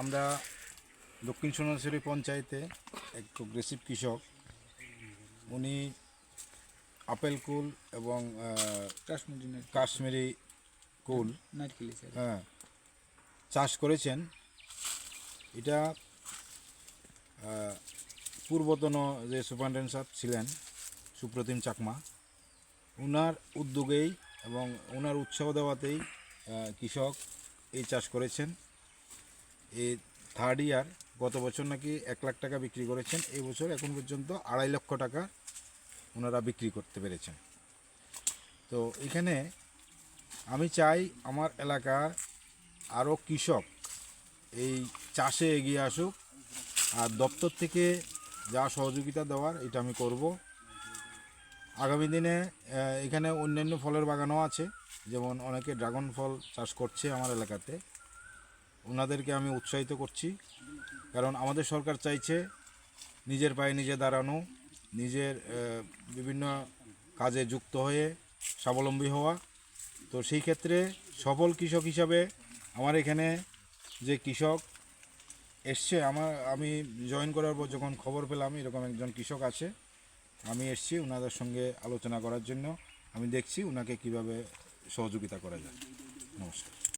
আমরা দক্ষিণ সোনাঝুরি পঞ্চায়েতে এক প্রোগ্রেসিভ কৃষক। উনি আপেল কুল এবং কাশ্মীরি কাশ্মীরি কুল হ্যাঁ চাষ করেছেন। এটা পূর্বতন যে সুপারিনটেন্ডেন্ট সাহেব ছিলেন সুপ্রতিম চাকমা ওনার উদ্যোগেই এবং ওনার উৎসাহ দেওয়াতেই কৃষক এই চাষ করেছেন। এই থার্ড ইয়ার গত বছর নাকি এক লাখ টাকা বিক্রি করেছেন, এই বছর এখন পর্যন্ত আড়াই লক্ষ টাকা ওনারা বিক্রি করতে পেরেছেন। তো এখানে আমি চাই আমার এলাকার আরও কৃষক এই চাষে এগিয়ে আসুক, আর দপ্তর থেকে যা সহযোগিতা দেওয়ার এটা আমি করব। আগামী দিনে এখানে অন্যান্য ফলের বাগানও আছে, যেমন অনেকে ড্রাগন ফল চাষ করছে আমার এলাকাতে। ওনাদেরকে আমি উৎসাহিত করছি। কারণ আমাদের সরকার চাইছে নিজের পায়ে নিজে দাঁড়ানো, নিজের বিভিন্ন কাজে যুক্ত হয়ে স্বাবলম্বী হওয়া। তো সেই ক্ষেত্রে সফল কৃষক হিসাবে আমার এখানে যে কৃষক এসছে, আমার, আমি জয়েন করার পর যখন খবর পেলাম, এরকম একজন কৃষক আছে, আমি এসছি ওনাদের সঙ্গে আলোচনা করার জন্য। আমি দেখছি ওনাকে কীভাবে সহযোগিতা করা যায়। নমস্কার।